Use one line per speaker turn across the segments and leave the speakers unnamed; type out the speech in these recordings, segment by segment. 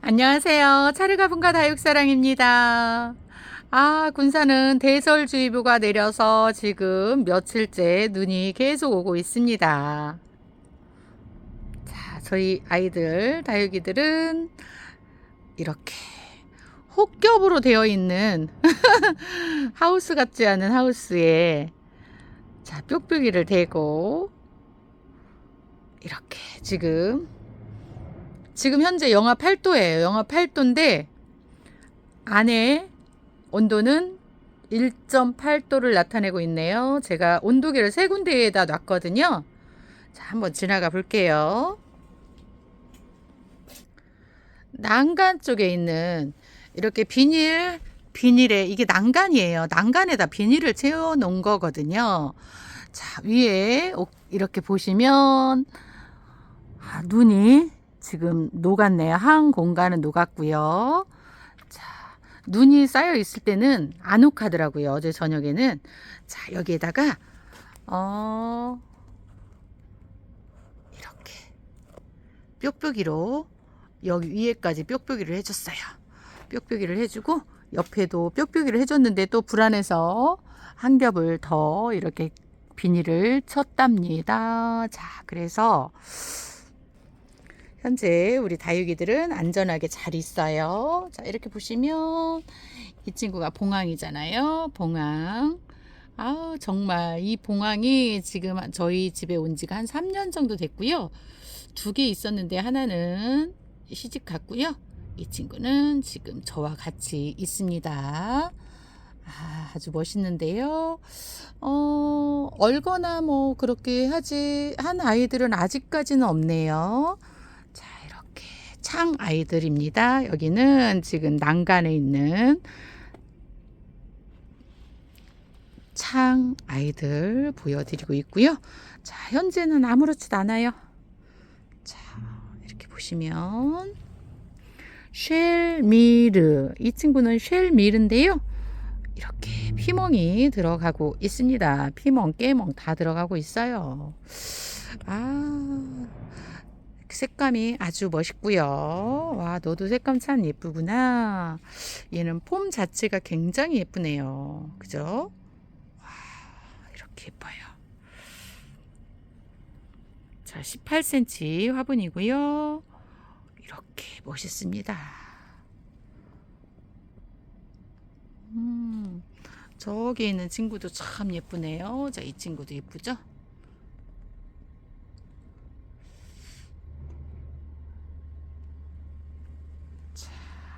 안녕하세요. 차르가분가 다육사랑입니다. 아, 군산은 대설주의보가 내려서 지금 며칠째 눈이 계속 오고 있습니다. 자, 저희 아이들, 다육이들은 이렇게 혹겹으로 되어 있는 하우스 같지 않은 하우스에 자, 뾱뾱이를 대고 이렇게 지금 지금 현재 영하 8도예요. 영하 8도인데 안에 온도는 1.8도를 나타내고 있네요. 제가 온도계를 세 군데에다 놨거든요. 자, 한번 지나가 볼게요. 난간 쪽에 있는 이렇게 비닐 비닐에 이게 난간이에요. 난간에다 비닐을 채워 놓은 거거든요. 자, 위에 이렇게 보시면 아, 눈이 지금 녹았네요. 한 공간은 녹았고요. 자, 눈이 쌓여 있을 때는 안 욱하더라고요. 어제 저녁에는. 자, 여기에다가 어 이렇게 뾱뾱이로 여기 위에까지 뾱뾱이를 해줬어요. 뾱뾱이를 해주고 옆에도 뾱뾱이를 해줬는데 또 불안해서 한 겹을 더 이렇게 비닐을 쳤답니다. 자, 그래서 현재 우리 다육이들은 안전하게 잘 있어요. 자, 이렇게 보시면 이 친구가 봉황이잖아요. 봉황. 아, 정말 이 봉황이 지금 저희 집에 온 지가 한 3년 정도 됐고요. 두 개 있었는데 하나는 시집 갔고요. 이 친구는 지금 저와 같이 있습니다. 아, 아주 멋있는데요. 어, 얼거나 뭐 그렇게 하지 한 아이들은 아직까지는 없네요. 창 아이들입니다. 여기는 지금 난간에 있는 창 아이들 보여드리고 있고요. 자, 현재는 아무렇지도 않아요. 자, 이렇게 보시면 쉘미르 이 친구는 쉘미르인데요. 이렇게 피멍이 들어가고 있습니다. 피멍, 깨멍 다 들어가고 있어요. 아, 색감이 아주 멋있고요. 와, 너도 색감 참 예쁘구나. 얘는 폼 자체가 굉장히 예쁘네요. 그죠? 와, 이렇게 예뻐요. 자, 18cm 화분이고요. 이렇게 멋있습니다. 음, 저기 있는 친구도 참 예쁘네요. 자, 이 친구도 예쁘죠? 자,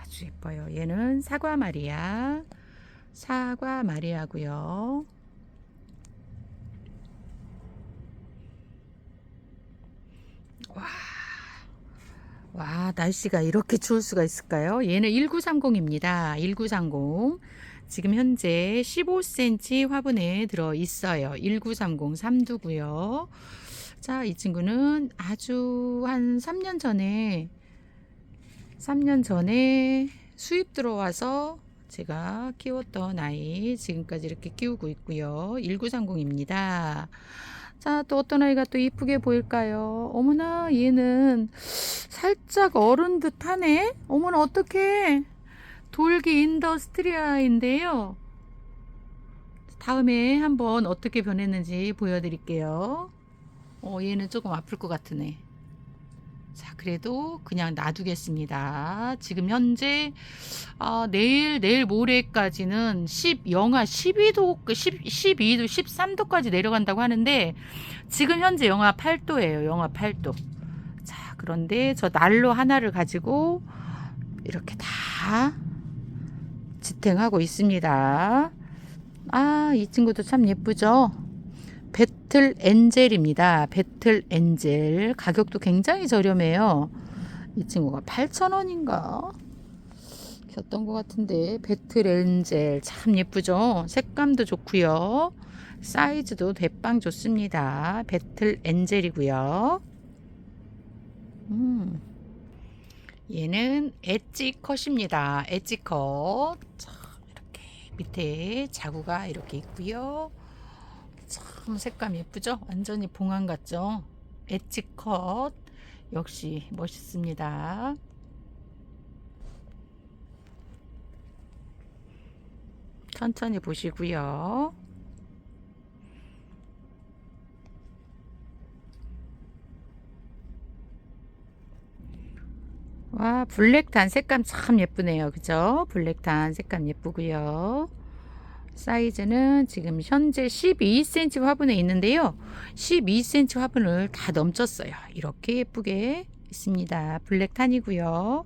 아주 예뻐요. 얘는 사과 마리아. 사과 마리아고요. 와. 와, 날씨가 이렇게 추울 수가 있을까요? 얘는 1930입니다. 1930. 지금 현재 15cm 화분에 들어 있어요. 1930 삼두고요. 자, 이 친구는 아주 한 3년 전에 3년 전에 수입 들어와서 제가 키웠던 아이 지금까지 이렇게 키우고 있고요. 1930입니다. 자, 또 어떤 아이가 또 이쁘게 보일까요? 어머나, 얘는 살짝 어른 듯 하네? 어머나, 어떡해. 돌기 인더스트리아인데요. 다음에 한번 어떻게 변했는지 보여드릴게요. 어, 얘는 조금 아플 것 같으네. 자, 그래도 그냥 놔두겠습니다. 지금 현재 아, 내일 내일 모레까지는 10 영하 12도 10 12도 13도까지 내려간다고 하는데 지금 현재 영하 8도예요. 영하 8도. 자, 그런데 저 난로 하나를 가지고 이렇게 다 지탱하고 있습니다. 아, 이 친구도 참 예쁘죠? 배틀 엔젤입니다. 배틀 엔젤. 가격도 굉장히 저렴해요. 이 친구가 8,000원인가? 겼던 것 같은데. 배틀 엔젤. 참 예쁘죠? 색감도 좋고요. 사이즈도 대빵 좋습니다. 배틀 엔젤이고요. 음. 얘는 엣지 컷입니다. 엣지 컷. 자, 이렇게 밑에 자구가 이렇게 있고요. 참 색감 예쁘죠? 완전히 봉안 같죠? 에치컷 역시 멋있습니다. 천천히 보시고요. 와 블랙 단 색감 참 예쁘네요. 그죠? 블랙 단 색감 예쁘고요. 사이즈는 지금 현재 12cm 화분에 있는데요. 12cm 화분을 다 넘쳤어요. 이렇게 예쁘게 있습니다. 블랙탄이고요.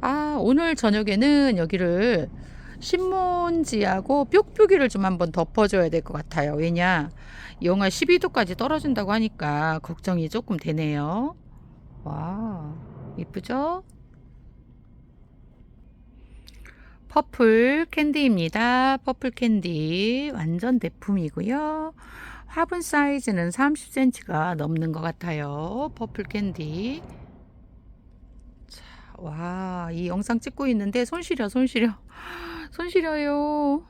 아, 오늘 저녁에는 여기를 신문지하고 뾱뾱이를 좀 한번 덮어줘야 될 것 같아요. 왜냐, 영하 12도까지 떨어진다고 하니까 걱정이 조금 되네요. 와, 이쁘죠? 퍼플 캔디입니다. 퍼플 캔디 완전 대품이고요. 화분 사이즈는 30cm가 넘는 것 같아요. 퍼플 캔디. 자, 와, 이 영상 찍고 있는데 손 시려, 손 시려. 손 시려요.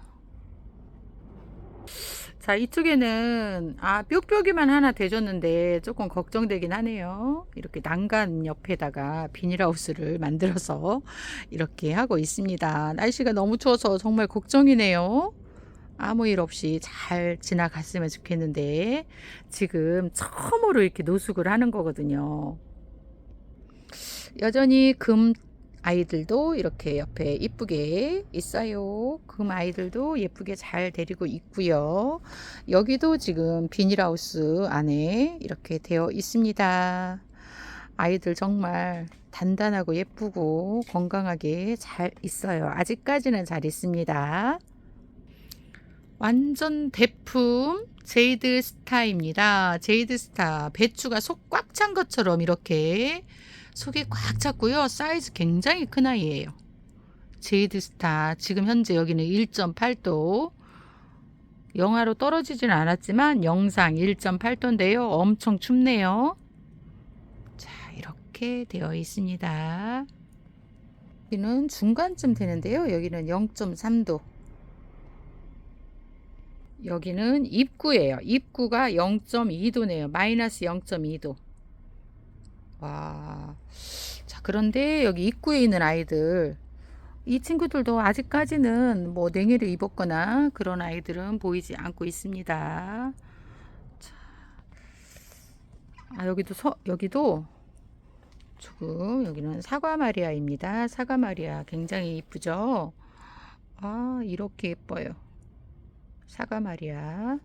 자, 이쪽에는 아, 뾱뾱이만 하나 대줬는데 조금 걱정되긴 하네요. 이렇게 난간 옆에다가 비닐하우스를 만들어서 이렇게 하고 있습니다. 날씨가 너무 추워서 정말 걱정이네요. 아무 일 없이 잘 지나갔으면 좋겠는데 지금 처음으로 이렇게 노숙을 하는 거거든요. 여전히 금 아이들도 이렇게 옆에 이쁘게 있어요. 금 아이들도 예쁘게 잘 데리고 있고요. 여기도 지금 비닐하우스 안에 이렇게 되어 있습니다. 아이들 정말 단단하고 예쁘고 건강하게 잘 있어요. 아직까지는 잘 있습니다. 완전 대품 제이드 스타입니다. 제이드 스타 배추가 속 꽉 찬 것처럼 이렇게 속이 꽉 찼고요. 사이즈 굉장히 큰 아이예요. 제이드 스타 지금 현재 여기는 1.8도 영하로 떨어지진 않았지만 영상 1.8도인데요. 엄청 춥네요. 자 이렇게 되어 있습니다. 여기는 중간쯤 되는데요. 여기는 0.3도 여기는 입구예요. 입구가 0.2도네요. 마이너스 0.2도. 와. 자, 그런데 여기 입구에 있는 아이들, 이 친구들도 아직까지는 뭐 냉해를 입었거나 그런 아이들은 보이지 않고 있습니다. 자. 아, 여기도 서, 여기도 조금 여기는 사과 마리아입니다. 사과 마리아 굉장히 이쁘죠? 아, 이렇게 예뻐요. 사과 마리아.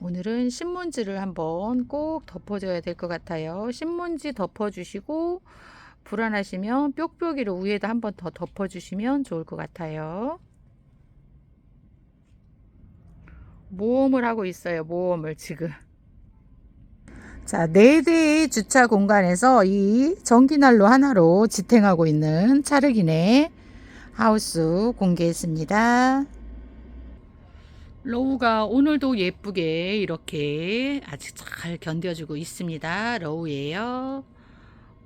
오늘은 신문지를 한번 꼭 덮어줘야 될 것 같아요. 신문지 덮어주시고 불안하시면 뾱뾱이를 위에다 한번 더 덮어주시면 좋을 것 같아요. 모험을 하고 있어요. 모험을 지금. 자, 네 대의 주차 공간에서 이 전기난로 하나로 지탱하고 있는 차르기네 하우스 공개했습니다. 로우가 오늘도 예쁘게 이렇게 아주 잘 견뎌주고 있습니다. 로우예요.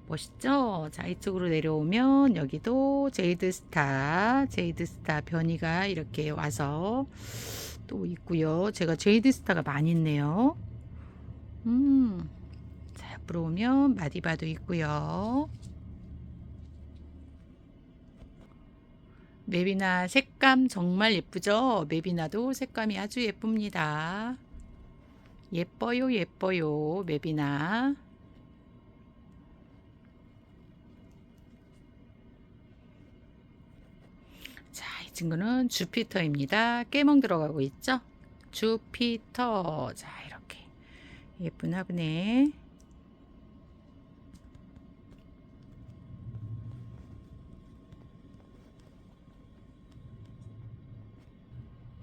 멋있죠? 자, 이쪽으로 내려오면 여기도 제이드 스타, 제이드 스타 변이가 이렇게 와서 또 있고요. 제가 제이드 스타가 많이 있네요. 음, 자, 옆으로 오면 마디바도 있고요. 맵이나 색감 정말 예쁘죠? 맵이나도 색감이 아주 예쁩니다. 예뻐요, 예뻐요, 맵이나. 자, 이 친구는 주피터입니다. 깨멍 들어가고 있죠? 주피터. 자, 이렇게. 예쁜 화분에.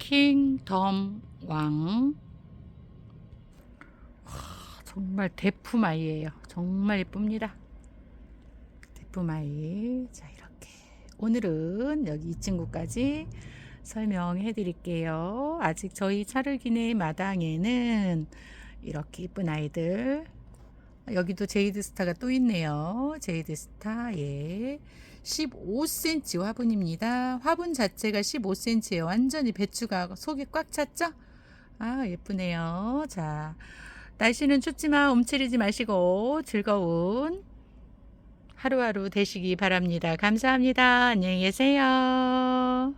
킹덤 왕. 와, 정말 대품 아이예요. 정말 예쁩니다. 대품 아이. 자, 이렇게. 오늘은 여기 이 친구까지 설명해 드릴게요. 아직 저희 차르기네 마당에는 이렇게 예쁜 아이들. 여기도 제이드 스타가 또 있네요. 제이드 스타, 예. 15cm 화분입니다. 화분 자체가 15cm예요. 완전히 배추가 속이 꽉 찼죠? 아, 예쁘네요. 자, 날씨는 춥지만 움츠리지 마시고 즐거운 하루하루 되시기 바랍니다. 감사합니다. 안녕히 계세요.